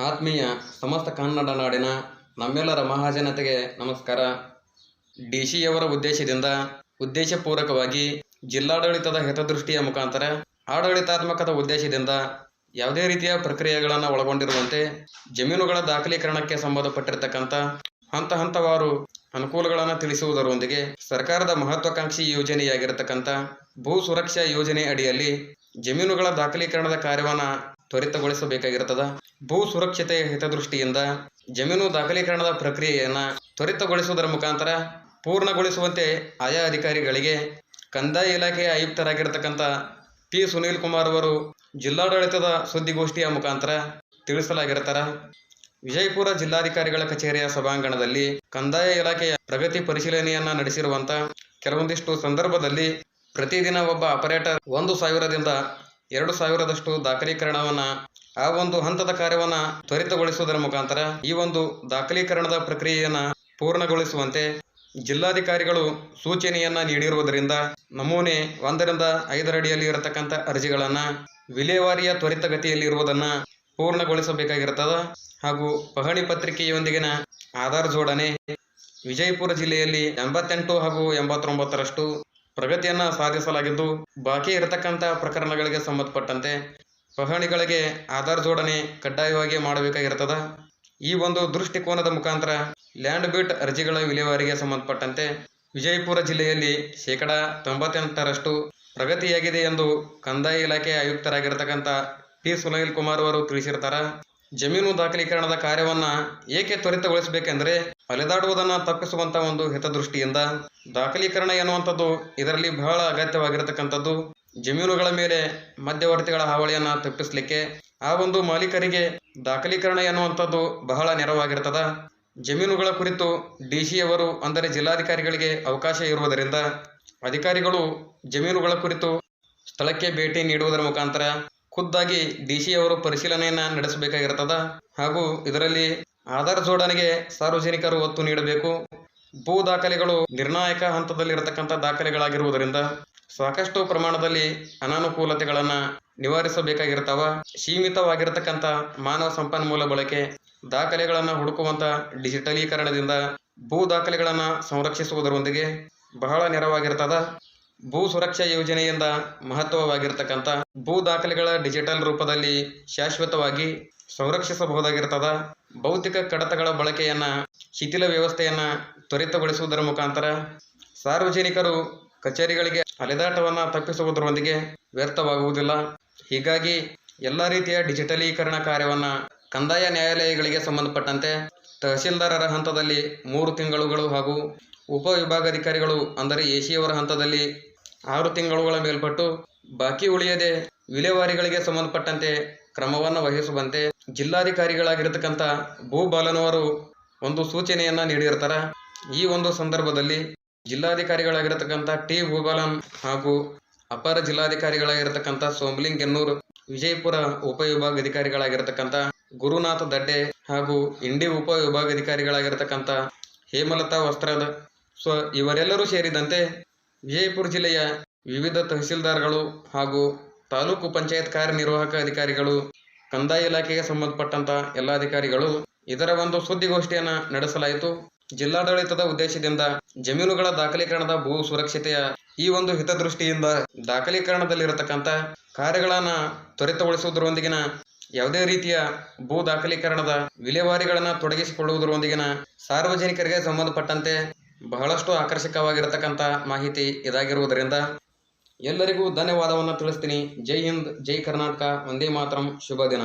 ಆತ್ಮೀಯ ಸಮಸ್ತ ಕನ್ನಡ ನಾಡಿನ ನಮ್ಮೆಲ್ಲರ ಮಹಾಜನತೆಗೆ ನಮಸ್ಕಾರ. ಡಿ ಸಿಯವರ ಉದ್ದೇಶದಿಂದ ಉದ್ದೇಶಪೂರ್ವಕವಾಗಿ ಜಿಲ್ಲಾಡಳಿತದ ಹಿತದೃಷ್ಟಿಯ ಮುಖಾಂತರ ಆಡಳಿತಾತ್ಮಕದ ಉದ್ದೇಶದಿಂದ ಯಾವುದೇ ರೀತಿಯ ಪ್ರಕ್ರಿಯೆಗಳನ್ನು ಒಳಗೊಂಡಿರುವಂತೆ ಜಮೀನುಗಳ ದಾಖಲೀಕರಣಕ್ಕೆ ಸಂಬಂಧಪಟ್ಟಿರತಕ್ಕಂಥ ಹಂತ ಹಂತವಾರು ಅನುಕೂಲಗಳನ್ನು ತಿಳಿಸುವುದರೊಂದಿಗೆ ಸರ್ಕಾರದ ಮಹತ್ವಾಕಾಂಕ್ಷಿ ಯೋಜನೆಯಾಗಿರತಕ್ಕಂಥ ಭೂ ಸುರಕ್ಷಾ ಯೋಜನೆ ಅಡಿಯಲ್ಲಿ ಜಮೀನುಗಳ ದಾಖಲೀಕರಣದ ಕಾರ್ಯವನ್ನು ತ್ವರಿತಗೊಳಿಸಬೇಕಾಗಿರುತ್ತದೆ? ಭೂ ಸುರಕ್ಷತೆಯ ಹಿತದೃಷ್ಟಿಯಿಂದ ಜಮೀನು ದಾಖಲೀಕರಣದ ಪ್ರಕ್ರಿಯೆಯನ್ನು ತ್ವರಿತಗೊಳಿಸುವುದರ ಮುಖಾಂತರ ಪೂರ್ಣಗೊಳಿಸುವಂತೆ ಆಯಾ ಅಧಿಕಾರಿಗಳಿಗೆ ಕಂದಾಯ ಇಲಾಖೆಯ ಆಯುಕ್ತರಾಗಿರ್ತಕ್ಕಂಥ ಪಿ ಸುನೀಲ್ ಕುಮಾರ್ ಅವರು ಜಿಲ್ಲಾಡಳಿತದ ಸುದ್ದಿಗೋಷ್ಠಿಯ ಮುಖಾಂತರ ತಿಳಿಸಲಾಗಿರ್ತಾರ ವಿಜಯಪುರ ಜಿಲ್ಲಾಧಿಕಾರಿಗಳ ಕಚೇರಿಯ ಸಭಾಂಗಣದಲ್ಲಿ ಕಂದಾಯ ಇಲಾಖೆಯ ಪ್ರಗತಿ ಪರಿಶೀಲನೆಯನ್ನ ನಡೆಸಿರುವಂತ ಕೆಲವೊಂದಿಷ್ಟು ಸಂದರ್ಭದಲ್ಲಿ ಪ್ರತಿದಿನ ಒಬ್ಬ ಆಪರೇಟರ್ ಒಂದು ಸಾವಿರದಿಂದ ಎರಡು ಸಾವಿರದಷ್ಟು ದಾಖಲೀಕರಣವನ್ನ ಆ ಒಂದು ಹಂತದ ಕಾರ್ಯವನ್ನ ತ್ವರಿತಗೊಳಿಸುವುದರ ಮುಖಾಂತರ ಈ ಒಂದು ದಾಖಲೀಕರಣದ ಪ್ರಕ್ರಿಯೆಯನ್ನ ಪೂರ್ಣಗೊಳಿಸುವಂತೆ ಜಿಲ್ಲಾಧಿಕಾರಿಗಳು ಸೂಚನೆಯನ್ನ ನೀಡಿರುವುದರಿಂದ ನಮೂನೆ ಒಂದರಿಂದ ಐದರಡಿಯಲ್ಲಿ ಇರತಕ್ಕಂಥ ಅರ್ಜಿಗಳನ್ನ ವಿಲೇವಾರಿಯ ತ್ವರಿತಗತಿಯಲ್ಲಿ ಇರುವುದನ್ನ ಪೂರ್ಣಗೊಳಿಸಬೇಕಾಗಿರುತ್ತದೆ. ಹಾಗೂ ಪಹಣಿ ಪತ್ರಿಕೆಯೊಂದಿಗಿನ ಆಧಾರ್ ಜೋಡಣೆ ವಿಜಯಪುರ ಜಿಲ್ಲೆಯಲ್ಲಿ ಎಂಬತ್ತೆಂಟು ಹಾಗೂ ಎಂಬತ್ತೊಂಬತ್ತರಷ್ಟು ಪ್ರಗತಿಯನ್ನ ಸಾಧಿಸಲಾಗಿದ್ದು ಬಾಕಿ ಇರತಕ್ಕಂಥ ಪ್ರಕರಣಗಳಿಗೆ ಸಂಬಂಧಪಟ್ಟಂತೆ ಪಹಣಿಗಳಿಗೆ ಆಧಾರ್ ಜೋಡಣೆ ಕಡ್ಡಾಯವಾಗಿ ಮಾಡಬೇಕಾಗಿರ್ತದ. ಈ ಒಂದು ದೃಷ್ಟಿಕೋನದ ಮುಖಾಂತರ ಲ್ಯಾಂಡ್ ಬಿಟ್ ಅರ್ಜಿಗಳ ವಿಲೇವಾರಿಗೆ ಸಂಬಂಧಪಟ್ಟಂತೆ ವಿಜಯಪುರ ಜಿಲ್ಲೆಯಲ್ಲಿ ಶೇಕಡ ತೊಂಬತ್ತೆಂಟರಷ್ಟು ಪ್ರಗತಿಯಾಗಿದೆ ಎಂದು ಕಂದಾಯ ಇಲಾಖೆ ಆಯುಕ್ತರಾಗಿರ್ತಕ್ಕಂಥ ಪಿ ಸುನೀಲ್ ಕುಮಾರ್ ಅವರು ತಿಳಿಸಿರ್ತಾರ. ಜಮೀನು ದಾಖಲೀಕರಣದ ಕಾರ್ಯವನ್ನ ಏಕೆ ತ್ವರಿತಗೊಳಿಸಬೇಕೆಂದರೆ ಅಲೆದಾಡುವುದನ್ನು ತಪ್ಪಿಸುವಂತ ಒಂದು ಹಿತದೃಷ್ಟಿಯಿಂದ. ದಾಖಲೀಕರಣ ಎನ್ನುವಂಥದ್ದು ಇದರಲ್ಲಿ ಬಹಳ ಅಗತ್ಯವಾಗಿರತಕ್ಕಂಥದ್ದು. ಜಮೀನುಗಳ ಮೇಲೆ ಮಧ್ಯವರ್ತಿಗಳ ಹಾವಳಿಯನ್ನ ತಪ್ಪಿಸಲಿಕ್ಕೆ ಆ ಒಂದು ಮಾಲೀಕರಿಗೆ ದಾಖಲೀಕರಣ ಎನ್ನುವಂಥದ್ದು ಬಹಳ ನೆರವಾಗಿರ್ತದ. ಜಮೀನುಗಳ ಕುರಿತು ಡಿ ಸಿ ಅವರು ಅಂದರೆ ಜಿಲ್ಲಾಧಿಕಾರಿಗಳಿಗೆ ಅವಕಾಶ ಇರುವುದರಿಂದ ಅಧಿಕಾರಿಗಳು ಜಮೀನುಗಳ ಕುರಿತು ಸ್ಥಳಕ್ಕೆ ಭೇಟಿ ನೀಡುವುದರ ಮುಖಾಂತರ ಖುದ್ದಾಗಿ ಡಿ ಸಿ ಅವರು ಪರಿಶೀಲನೆಯನ್ನ ನಡೆಸಬೇಕಾಗಿರ್ತದ. ಹಾಗೂ ಇದರಲ್ಲಿ ಆಧಾರ್ ಜೋಡಣೆಗೆ ಸಾರ್ವಜನಿಕರು ಒತ್ತು ನೀಡಬೇಕು. ಭೂ ದಾಖಲೆಗಳು ನಿರ್ಣಾಯಕ ಹಂತದಲ್ಲಿರತಕ್ಕಂಥ ದಾಖಲೆಗಳಾಗಿರುವುದರಿಂದ ಸಾಕಷ್ಟು ಪ್ರಮಾಣದಲ್ಲಿ ಅನಾನುಕೂಲತೆಗಳನ್ನ ನಿವಾರಿಸಬೇಕಾಗಿರ್ತಾವ. ಸೀಮಿತವಾಗಿರತಕ್ಕಂಥ ಮಾನವ ಸಂಪನ್ಮೂಲ ಬಳಕೆ, ದಾಖಲೆಗಳನ್ನು ಹುಡುಕುವಂತ ಡಿಜಿಟಲೀಕರಣದಿಂದ ಭೂ ದಾಖಲೆಗಳನ್ನು ಸಂರಕ್ಷಿಸುವುದರೊಂದಿಗೆ ಬಹಳ ನೆರವಾಗಿರ್ತದ. ಭೂ ಸುರಕ್ಷಾ ಯೋಜನೆಯಿಂದ ಮಹತ್ವವಾಗಿರ್ತಕ್ಕಂಥ ಭೂ ದಾಖಲೆಗಳ ಡಿಜಿಟಲ್ ರೂಪದಲ್ಲಿ ಶಾಶ್ವತವಾಗಿ ಸಂರಕ್ಷಿಸಬಹುದಾಗಿರ್ತದ. ಭೌತಿಕ ಕಡತಗಳ ಬಳಕೆಯನ್ನು, ಶಿಥಿಲ ವ್ಯವಸ್ಥೆಯನ್ನು ತ್ವರಿತಗೊಳಿಸುವುದರ ಮುಖಾಂತರ ಸಾರ್ವಜನಿಕರು ಕಚೇರಿಗಳಿಗೆ ಅಲೆದಾಟವನ್ನು ತಪ್ಪಿಸುವುದರೊಂದಿಗೆ ವ್ಯರ್ಥವಾಗುವುದಿಲ್ಲ. ಹೀಗಾಗಿ ಎಲ್ಲ ರೀತಿಯ ಡಿಜಿಟಲೀಕರಣ ಕಾರ್ಯವನ್ನು ಕಂದಾಯ ನ್ಯಾಯಾಲಯಗಳಿಗೆ ಸಂಬಂಧಪಟ್ಟಂತೆ ತಹಸೀಲ್ದಾರರ ಹಂತದಲ್ಲಿ ಮೂರು ತಿಂಗಳುಗಳು ಹಾಗೂ ಉಪವಿಭಾಗಾಧಿಕಾರಿಗಳು, ಅಂದರೆ ಎ ಸಿಯವರ ಹಂತದಲ್ಲಿ ಆರು ತಿಂಗಳುಗಳ ಮೇಲ್ಪಟ್ಟು ಬಾಕಿ ಉಳಿಯದೆ ವಿಲೇವಾರಿಗಳಿಗೆ ಸಂಬಂಧಪಟ್ಟಂತೆ ಕ್ರಮವನ್ನು ವಹಿಸುವಂತೆ ಜಿಲ್ಲಾಧಿಕಾರಿಗಳಾಗಿರ್ತಕ್ಕಂಥ ಭೂಬಾಲನವರು ಒಂದು ಸೂಚನೆಯನ್ನ ನೀಡಿರ್ತಾರ. ಈ ಒಂದು ಸಂದರ್ಭದಲ್ಲಿ ಜಿಲ್ಲಾಧಿಕಾರಿಗಳಾಗಿರ್ತಕ್ಕಂಥ ಟಿ ಭೂಬಾಲನ್ ಹಾಗೂ ಅಪರ ಜಿಲ್ಲಾಧಿಕಾರಿಗಳಾಗಿರ್ತಕ್ಕಂಥ ಸೋಮಲಿಂಗ್ ಎನ್ನೂರು, ವಿಜಯಪುರ ಉಪವಿಭಾಗಾಧಿಕಾರಿಗಳಾಗಿರ್ತಕ್ಕಂಥ ಗುರುನಾಥ ದಡ್ಡೆ ಹಾಗೂ ಇಂಡಿ ಉಪವಿಭಾಗಾಧಿಕಾರಿಗಳಾಗಿರ್ತಕ್ಕಂಥ ಹೇಮಲತಾ ವಸ್ತ್ರದ ಸೊ ಇವರೆಲ್ಲರೂ ಸೇರಿದಂತೆ ವಿಜಯಪುರ ಜಿಲ್ಲೆಯ ವಿವಿಧ ತಹಸೀಲ್ದಾರ್ಗಳು ಹಾಗೂ ತಾಲೂಕು ಪಂಚಾಯತ್ ಕಾರ್ಯನಿರ್ವಾಹಕ ಅಧಿಕಾರಿಗಳು, ಕಂದಾಯ ಇಲಾಖೆಗೆ ಸಂಬಂಧಪಟ್ಟಂತ ಎಲ್ಲ ಅಧಿಕಾರಿಗಳು ಇದರ ಒಂದು ಸುದ್ದಿಗೋಷ್ಠಿಯನ್ನ ನಡೆಸಲಾಯಿತು. ಜಿಲ್ಲಾಡಳಿತದ ಉದ್ದೇಶದಿಂದ ಜಮೀನುಗಳ ದಾಖಲೀಕರಣದ ಭೂ ಸುರಕ್ಷತೆಯ ಈ ಒಂದು ಹಿತದೃಷ್ಟಿಯಿಂದ ದಾಖಲೀಕರಣದಲ್ಲಿರತಕ್ಕಂಥ ಕಾರ್ಯಗಳನ್ನ ತ್ವರಿತಗೊಳಿಸುವುದರೊಂದಿಗಿನ ಯಾವುದೇ ರೀತಿಯ ಭೂ ದಾಖಲೀಕರಣದ ವಿಲೇವಾರಿಗಳನ್ನ ತೊಡಗಿಸಿಕೊಳ್ಳುವುದರೊಂದಿಗಿನ ಸಾರ್ವಜನಿಕರಿಗೆ ಸಂಬಂಧಪಟ್ಟಂತೆ ಬಹಳಷ್ಟು ಆಕರ್ಷಕವಾಗಿರತಕ್ಕಂಥ ಮಾಹಿತಿ ಇದಾಗಿರುವುದರಿಂದ ಎಲ್ಲರಿಗೂ ಧನ್ಯವಾದವನ್ನು ತಿಳಿಸ್ತೀನಿ. ಜೈ ಹಿಂದ್, ಜೈ ಕರ್ನಾಟಕ ಒಂದೇ ಮಾತರಂ, ಶುಭ ದಿನ.